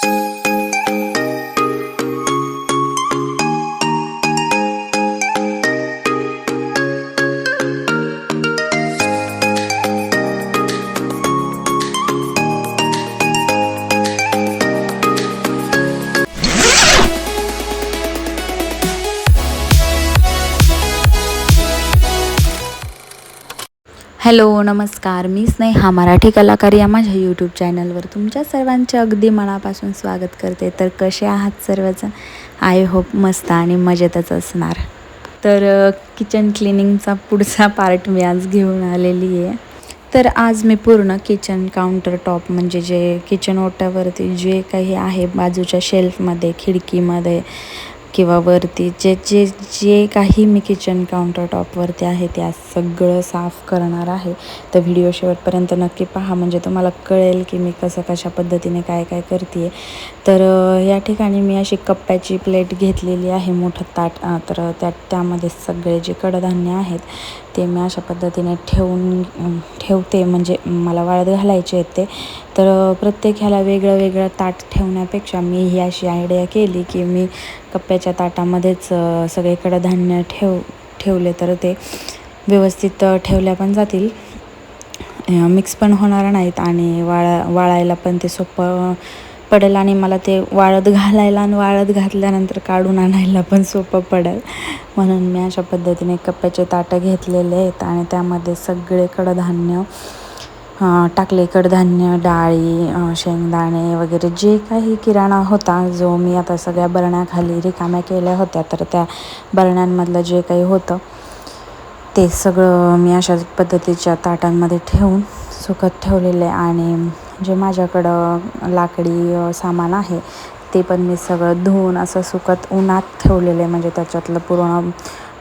Thank you. Hello नमस्कार. मी स्नेहा मराठी कलाकार या माझ्या यूट्यूब चॅनलवर तुमच्या सर्वांचे अगदी मनापासून स्वागत करते. तर कसे आहात सर्वजण? आय होप मस्त आणि मजेतच असणार. तर किचन क्लिनिंगचा पुढचा पार्ट मी आज घेऊन आलेली आहे. तर आज मी पूर्ण किचन काउंटर टॉप म्हणजे जे किचन ओट्यावरती जे काही आहे बाजूच्या शेल्फमध्ये खिडकीमध्ये किंवा वरती जे जे जे काही मी किचन काउंटर टॉपवरती आहे ते आज सगळं साफ करणार आहे. तर व्हिडिओ शेवटपर्यंत नक्की पहा. म्हणजे तुम्हाला कळेल की मी कसं कशा पद्धतीने काय काय करते आहे तर या ठिकाणी मी अशी कप्प्याची प्लेट घेतलेली आहे मोठं ताट. तर त्या त्यामध्ये सगळे जे कडधान्य आहेत ते मी अशा पद्धतीने ठेवून ठेवते. म्हणजे मला वाळत घालायचे आहेत ते. तर प्रत्येक ह्याला वेगळं वेगळं ताट ठेवण्यापेक्षा मी ही अशी आयडिया केली की मी कप्प्याच्या ताटामध्येच सगळे कडधान्य ठेव ठेवले तर ते व्यवस्थित ठेवल्या पण जातील. मिक्स पण होणार नाहीत आणि वाळा वाळायला पण ते सोपं पडेल आणि मला ते वाळत घालायला आणि वाळत घातल्यानंतर काढून आणायला पण सोपं पडेल. म्हणून मी अशा पद्धतीने कप्प्याचे ताटं घेतलेले आहेत आणि त्यामध्ये सगळे कडधान्य टाकले. कडधान्य डाळी शेंगदाणे वगैरे जे काही किराणा होता जो मी आता सगळ्या बरण्याखाली रिकाम्या केल्या होत्या तर त्या बरण्यांमधलं जे काही होतं ते सगळं मी अशा पद्धतीच्या ताटांमध्ये ठेवून सुकत ठेवलेलं आहे. आणि जे माझ्याकडं लाकडी सामान आहे ते पण मी सगळं धुवून असं सुकत उन्हात ठेवलेलं आहे. म्हणजे त्याच्यातलं पूर्ण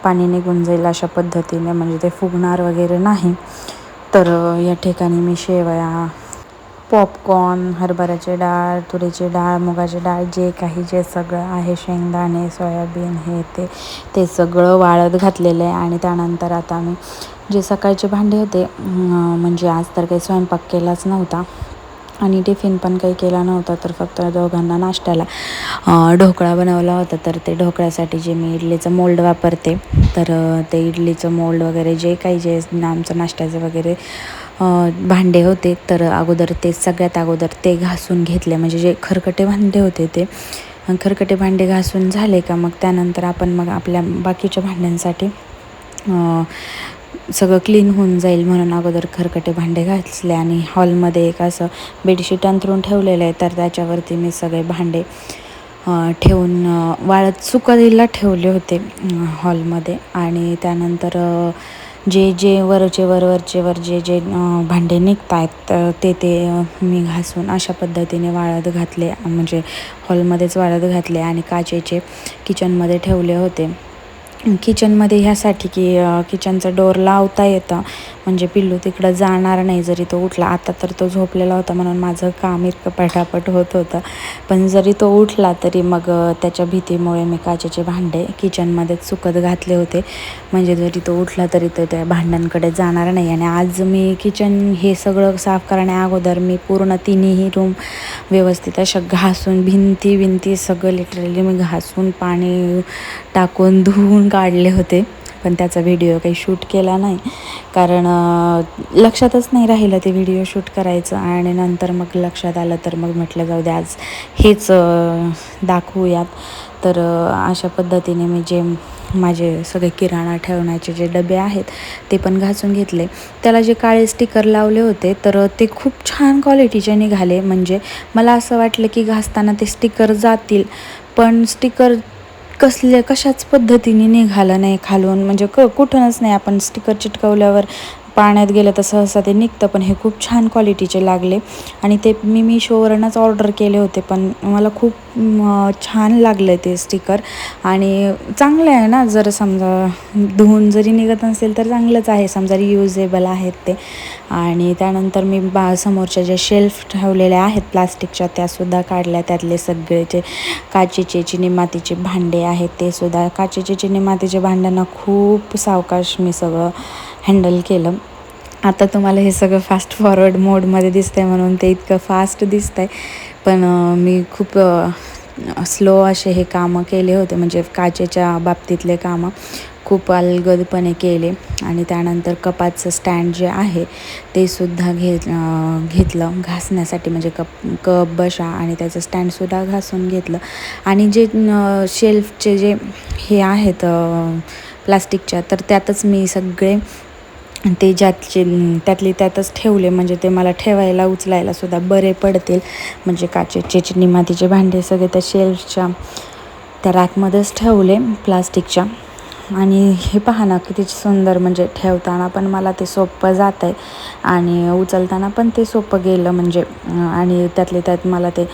पाणी निघून जाईल अशा पद्धतीने. म्हणजे ते फुगणार वगैरे नाही. तर या ठिकाणी मी शेवया पॉपकॉर्न हरभऱ्याची डाळ तुरीची डाळ मुगाची डाळ जे काही जे सगळं आहे शेंगदाणे सोयाबीन हे ते ते सगळं वाळत घातलेलं आहे आणि त्यानंतर आता आम्ही जे सकाळचे भांडे होते म्हणजे आज तर काही स्वयंपाक केलाच नव्हता आणि टिफिन पण काही केला नव्हता तर फक्त दोघांना नाश्त्याला ढोकळा बनवला होता. तर ते ढोकळ्यासाठी जे मी इडलीचं मोल्ड वापरते तर ते इडलीचं मोल्ड वगैरे जे काही जे आमचं नाश्त्याचं वगैरे भांडे होते तर अगोदर ते सगळ्यात अगोदर ते घासून घेतले. म्हणजे जे खरकटे भांडे होते ते. खरकटे भांडे घासून झाले का मग त्यानंतर आपण मग आपल्या बाकीच्या भांड्यांसाठी सगळं क्लीन होऊन जाईल म्हणून अगोदर खरकटे भांडे घासले. आणि हॉलमध्ये एक असं बेडशीट अंथरून ठेवलेलं आहे तर त्याच्यावरती मी सगळे भांडे ठेवून वाळत सुकायला ठेवले होते हॉलमध्ये. आणि त्यानंतर जे जे वरचे वर वरचे वर जे जे भांडे निघत आहेत ते ते मी घासून अशा पद्धतीने वाळत घातले म्हणजे हॉलमध्येच वाळत घातले आणि काचेचे किचनमध्ये ठेवले होते. किचनमध्ये ह्यासाठी की किचनचं डोर लावता येतं. म्हणजे पिल्लू तिकडं जाणार नाही जरी तो उठला. आता तर तो झोपलेला होता म्हणून माझं काम इतकं पटापट होत होतं. पण जरी तो उठला तरी मग त्याच्या भीतीमुळे मी काचेचे भांडे किचनमध्येच सुकत घातले होते. म्हणजे जरी तो उठला तरी तो त्या भांड्यांकडे जाणार नाही. आणि आज मी किचन हे सगळं साफ करण्या अगोदर मी पूर्ण तिन्ही रूम व्यवस्थित अशा घासून भिंती भिंती सगळं लिटरली मी घासून पाणी टाकून धुवून काढले होते पण त्याचा व्हिडिओ काही शूट केला नाही. कारण लक्षातच नाही राहिलं ते व्हिडिओ शूट करायचं आणि नंतर मग लक्षात आलं तर मग म्हटलं जाऊ दे आज हेच दाखवूयात. तर अशा पद्धतीने मी जे माझे सगळे किराणा ठेवण्याचे जे डबे आहेत ते पण घासून घेतले. त्याला जे काळे स्टिकर लावले होते तर ते खूप छान क्वालिटीचे निघाले. म्हणजे मला असं वाटलं की घासताना ते स्टिकर जातील पण स्टिकर कसल्या कशाच पद्धतीने निघालं नाही खालून? म्हणजे क कुठूनच नाही आपण स्टिकर चिटकवल्यावर पाण्यात गेलं तर सहसा ते निघतं पण हे खूप छान क्वालिटीचे लागले. आणि ते मी मिशोवरूनच ऑर्डर केले होते पण मला खूप छान लागलं ते स्टिकर आणि चांगलं आहे ना जर समजा धुवून जरी निघत नसेल तर चांगलंच आहे समजा रियुजेबल आहेत ते. आणि त्यानंतर मी बा समोरच्या ज्या शेल्फ ठेवलेल्या आहेत प्लास्टिकच्या त्यासुद्धा काढल्या. त्यातले सगळे जे काचेचे चिनीमातीचे भांडे आहेत ते सुद्धा काचेचे चिनीमातीचे भांड्यांना खूप सावकाश मी सगळं हँडल केलं. आता तुम्हाला हे सगळं फास्ट फॉरवर्ड मोडमध्ये दिसतंय म्हणून ते इतकं फास्ट दिसतंय. पण मी खूप स्लो असे हे कामं केले होते. म्हणजे काचेच्या बाबतीतले कामं खूप अलगदपणे केले. आणि त्यानंतर कपाचं स्टँड जे आहे ते सुद्धा घे घेतलं. घासण्यासाठी म्हणजे कप कप बशा आणि त्याचं स्टँडसुद्धा घासून घेतलं. आणि जे शेल्फचे जे हे आहेत प्लास्टिकच्या तर त्यातच मी सगळे ते ज्यातचे त्यातले त्यातच ठेवले म्हणजे ते मला ठेवायला उचलायला सुद्धा बरे पडतील. म्हणजे काचेचे चिनी मातीचे भांडे सगळे त्या शेल्फच्या त्या रॅकमध्येच ठेवले प्लास्टिकच्या आणि हे पहा ना किती सुंदर म्हणजे ठेवताना पण मला ते सोपं जात आहे आणि उचलताना पण ते सोपं गेलं म्हणजे आणि त्यातले त्यात मला ते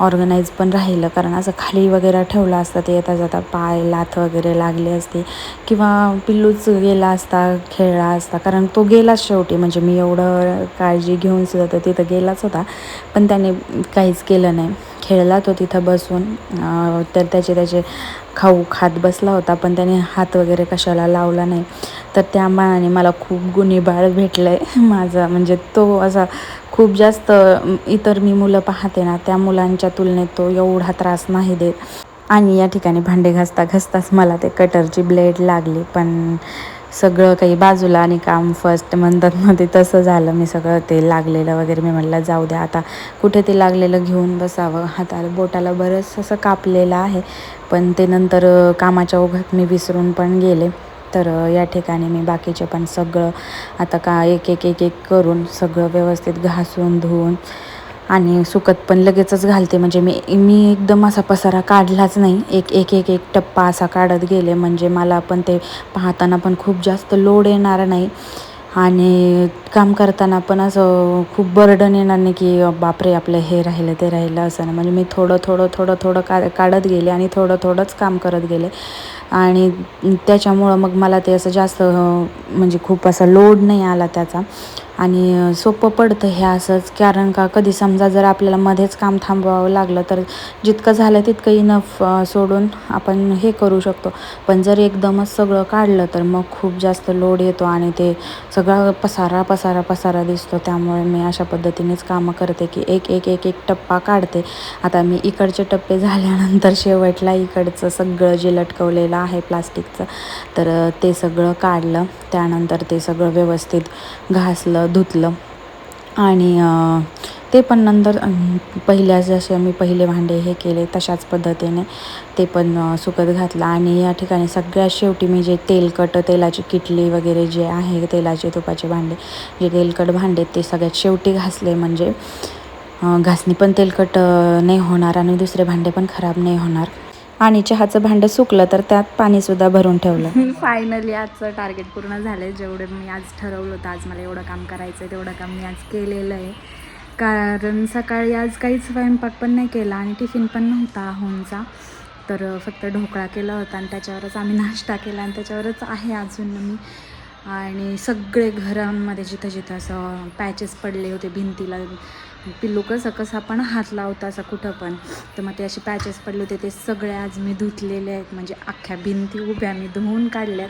ऑर्गनाईज पण राहिलं. कारण असं खाली वगैरे ठेवलं असतं ते येता जाता पाय लाथ वगैरे लागले असते. किंवा पिल्लूच गेला असता खेळला असता कारण तो गेलाच शेवटी. म्हणजे मी एवढं काळजी घेऊन सुद्धा तर तिथं गेलाच होता. पण त्याने काहीच केलं नाही. खेळला तो तिथं बसून. तर त्याचे त्याचे खाऊ खात बसला होता पण त्याने हात वगैरे कशाला लावला नाही. तर त्या मानाने मला खूप गुन्हेबाळ भेटलं आहे माझा म्हणजे तो असा खूप जास्त इतर मी मुलं पाहते ना त्या मुलांच्या तुलनेत तो एवढा त्रास नाही देत. आणि या ठिकाणी भांडे घासता घासताच मला ते कटरची ब्लेड लागली. पण सगळं काही बाजूला आणि काम फर्स्ट म्हणतात मग ते तसं झालं. मी सगळं ते लागलेलं वगैरे मी म्हटलं जाऊ द्या आता कुठे ते लागलेलं घेऊन बसावं? हाताला बोटाला बरंच असं कापलेलं आहे. पण ते नंतर कामाच्या ओघात मी विसरून पण गेले. तर या ठिकाणी मी बाकीचे पण सगळं आता का एक एक एक एक करून सगळं व्यवस्थित घासून धुवून आणि सुकत पण लगेचच घालते. म्हणजे मी मी एकदम असा पसारा काढलाच नाही. एक एक एक एक टप्पा असा काढत गेले. म्हणजे मला पण ते पाहताना पण खूप जास्त लोड येणार नाही. आणि काम करताना पण असं खूप बर्डन येणार नाही की बापरे आपलं हे राहिलं ते राहिलं असं नाही. म्हणजे मी थोडं थोडं थोडं थोडं का काढत गेले आणि थोडं थोडंच काम करत गेले. आणि त्याच्यामुळं मग मला ते असं जास्त म्हणजे खूप असा लोड नाही आला त्याचा. आणि सोपं पडतं हे असंच. कारण का कधी समजा जर आपल्याला मध्येच काम थांबवावं लागलं तर जितकं झालं तितकं इनफ सोडून आपण हे करू शकतो. पण जर एकदमच सगळं काढलं तर मग खूप जास्त लोड येतो आणि ते सगळा पसारा पसारा पसारा दिसतो. त्यामुळे मी अशा पद्धतीनेच कामं करते की एक एक एक एक टप्पा काढते. आता मी इकडचे टप्पे झाल्यानंतर शेवटला इकडचं सगळं जे लटकवलेलं आहे प्लास्टिकचं तर ते सगळं काढलं. त्यानंतर ते सगळं व्यवस्थित घासलं धुतलं. आणि ते पण नंतर पहिल्या जसे मी पहिले भांडे हे केले तशाच पद्धतीने. ते पण सुकत घातलं. आणि या ठिकाणी सगळ्यात शेवटी मी जे तेलकट तेलाची किटली वगैरे जे आहे तेलाचे तुपाचे भांडे जे तेलकट भांडे ते सगळ्यात शेवटी घासले. म्हणजे घासणी पण तेलकट नाही होणार आणि दुसरे भांडे पण खराब नाही होणार. आणि चहाचं भांडं सुकलं तर त्यात पाणीसुद्धा भरून ठेवलं. फायनली आजचं टार्गेट पूर्ण झालं आहे जेवढं मी आज ठरवलं होतं आज मला एवढं काम करायचं आहे तेवढं काम मी आज केलेलं आहे. कारण सकाळी आज काहीच स्वयंपाक पण नाही केला आणि टिफिन पण नव्हता होमचा. तर फक्त ढोकळा केला होता आणि त्याच्यावरच आम्ही नाश्ता केला आणि त्याच्यावरच आहे अजून मी. आणि सगळे घरांमध्ये जिथं जिथं असं पॅचेस पडले होते भिंतीला पिल्लू कसं कसं आपण हात लावता असं कुठं पण. तर मग ते असे पॅचेस पडले होते ते सगळे आज मी धुतलेले आहेत. म्हणजे अख्ख्या भिंती उभ्या मी धुवून काढल्यात.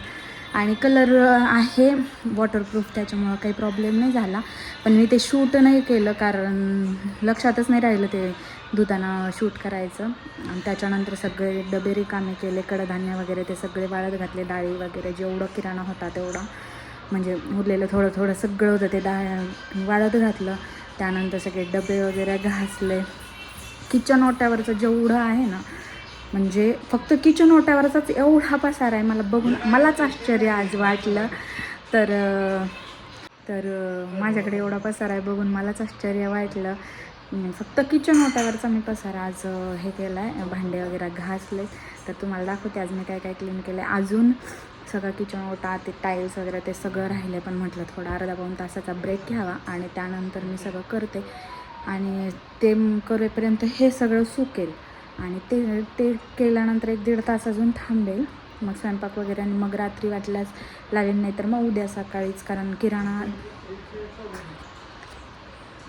आणि कलर आहे वॉटरप्रूफ त्याच्यामुळं काही प्रॉब्लेम नाही झाला. पण मी ते शूट नाही केलं कारण लक्षातच नाही राहिलं ते धुताना शूट करायचं. आणि त्याच्यानंतर सगळे डबे रिकामे केले कडधान्य वगैरे ते सगळे वाळत घातले डाळी वगैरे जेवढं किराणा होता तेवढा. म्हणजे उरलेलं थोडं थोडं सगळं होतं ते डाळ वाळत घातलं. त्यानंतर सगळे डबे वगैरे घासले. किचन ओट्यावरचं जेवढं आहे ना म्हणजे फक्त किचन ओट्यावरचाच एवढा पसार आहे. मला बघून मलाच आश्चर्य आज वाटलं. तर तर माझ्याकडे एवढा पसारा आहे बघून मलाच आश्चर्य वाटलं. फक्त किचन ओट्यावरचा मी पसारा आज हे केला आहे भांडे वगैरे घासले. तर तुम्हाला दाखवते आज मी काय काय क्लीन केलं आहे अजून सगळं किचन होता ते टाईल्स वगैरे ते सगळं राहिले पण म्हटलं थोडा अर्धा पाऊण तासाचा ब्रेक घ्यावा आणि त्यानंतर मी सगळं करते. आणि ते करेपर्यंत हे सगळं सुकेल. आणि ते ते केल्यानंतर एक दीड तास अजून थांबेल. मग स्वयंपाक वगैरे आणि मग रात्री वाटल्यास लागेल नाही तर मग उद्या सकाळीच कारण किराणा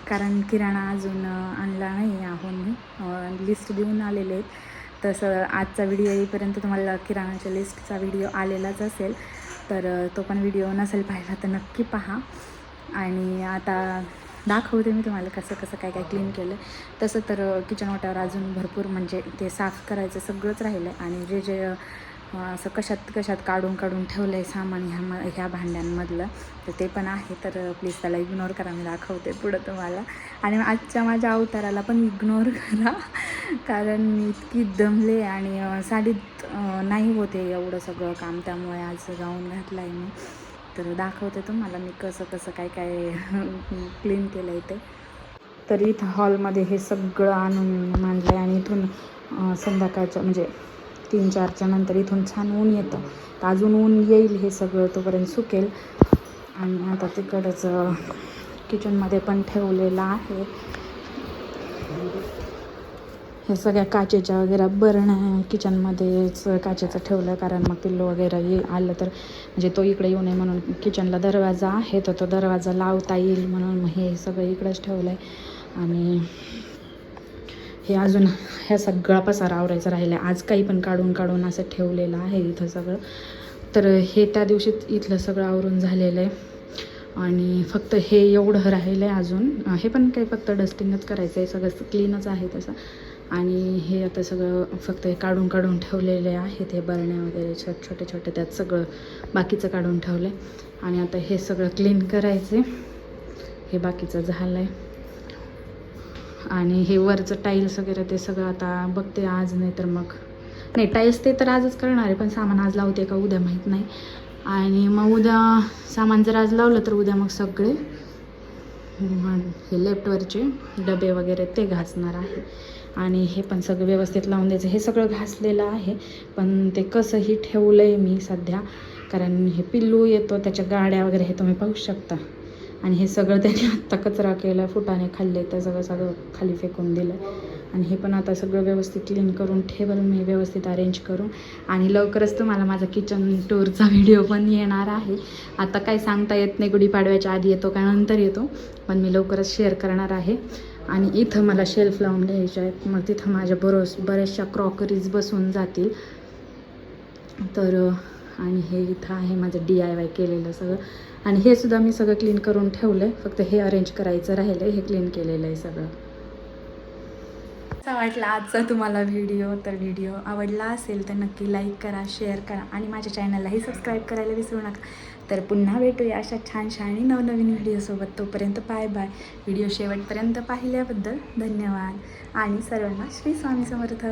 कारण किराणा अजून आणला नाही आहोत मी. लिस्ट देऊन आलेले आहेत. तसं आजचा व्हिडिओ येईपर्यंत तुम्हाला किराणाच्या लिस्टचा व्हिडिओ आलेलाच असेल तर तो पण व्हिडिओ नसेल पाहिला तर नक्की पहा. आणि आता दाखवते मी तुम्हाला कसं कसं काय काय क्लीन केलं तसं तर किचन वाट्यावर अजून भरपूर म्हणजे ते साफ करायचं सगळंच राहिलं आहे आणि जे जे असं कशात कशात काढून काढून ठेवलं आहे सामान ह्या म ह्या भांड्यांमधलं तर ते पण आहे. तर प्लीज त्याला इग्नोर करा मी दाखवते पुढं तुम्हाला. आणि आजच्या माझ्या अवताराला पण इग्नोर करा कारण मी इतकी दमले आणि साडीत नाही होते एवढं सगळं काम त्यामुळे आज गाऊन घातलं आहे मी. तर दाखवते तुम्हाला मी कसं कसं काय काय क्लीन केलं आहे ते. तर इथं हॉलमध्ये हे सगळं आणून मांडलं आहे आणि इथून संध्याकाळच्या म्हणजे तीन चारच्या नंतर इथून छान ऊन येतं. तर अजून ऊन येईल हे सगळं तोपर्यंत सुकेल. आणि आता तिकडंच किचनमध्ये पण ठेवलेलं आहे. हे सगळ्या काचेच्या वगैरे बरण किचनमध्येच काचेचं ठेवलं कारण मग पिल्लो वगैरे ये आलं तर म्हणजे तो इकडे येऊ नये म्हणून किचनला दरवाजा आहे तर तो दरवाजा लावता येईल म्हणून मग हे सगळं इकडंच ठेवलं आहे आणि हे अजून ह्या सगळा पसारा आवरायचा राहिला आहे आज काही पण काढून काढून असं ठेवलेलं आहे इथं सगळं. तर हे त्या दिवशी इथलं सगळं आवरून झालेलं आहे. आणि फक्त हे एवढं राहिलं आहे अजून हे पण काही फक्त डस्टिंगच करायचं आहे. सगळं क्लीनच आहे तसं. आणि हे आता सगळं फक्त हे काढून काढून ठेवलेले आहेत. हे बरण्या वगैरे छोटे छोटे छोटे त्यात सगळं बाकीचं काढून ठेवलं आहे आणि आता हे सगळं क्लीन करायचं आहे हे बाकीचं झालं आहे आणि हे वरचं टाईल्स वगैरे ते सगळं आता बघते आज नाही तर मग. नाही टाईल्स ते तर आजच करणार आहे पण सामान आज लावते का उद्या माहीत नाही. आणि मग उद्या सामान जर आज लावलं तर उद्या मग सगळे हे लेफ्टवरचे डबे वगैरे ते घासणार आहे. आणि हे पण सगळं व्यवस्थित लावून द्यायचं. हे सगळं घासलेलं आहे पण ते कसंही ठेवलं आहे मी सध्या. कारण हे पिल्लू येतो त्याच्या गाड्या वगैरे हे तुम्ही पाहू शकता. आणि हे सगळं त्यांनी आत्ता कचरा केला फुटाने खाल्ले तर सगळं सगळं खाली फेकून दिलं. आणि हे पण आता सगळं व्यवस्थित क्लीन करून ठेवल मी व्यवस्थित अरेंज करून. आणि लवकरच तुम्हाला माझा किचन टूरचा व्हिडिओ पण येणार आहे. आता काय सांगता येत नाही गुढीपाडव्याच्या आधी येतो का नंतर येतो पण मी लवकरच शेअर करणार आहे. आणि इथं मला शेल्फ लावून द्यायच्या आहेत. मग तिथं माझ्या बरोस बऱ्याचशा क्रॉकरीज बसून जातील. तर आणि हे इथं आहे माझं डी आय वाय केलेलं सगळं. आणि हे सुद्धा मी सगळं क्लीन करून ठेवलं आहे फक्त हे अरेंज करायचं राहिलं हे क्लीन केलेलं आहे सगळं. असा वाटला आजचा तुम्हाला व्हिडिओ तर व्हिडिओ आवडला असेल तर नक्की लाईक करा शेअर करा आणि माझ्या चॅनललाही सबस्क्राईब करायला विसरू नका. तर पुन्हा भेटूया अशा छान आणि नवनवीन व्हिडिओसोबत तोपर्यंत बाय बाय व्हिडिओ शेवटपर्यंत पाहिल्याबद्दल धन्यवाद. आणि सर्वांना श्री स्वामी समर्थ.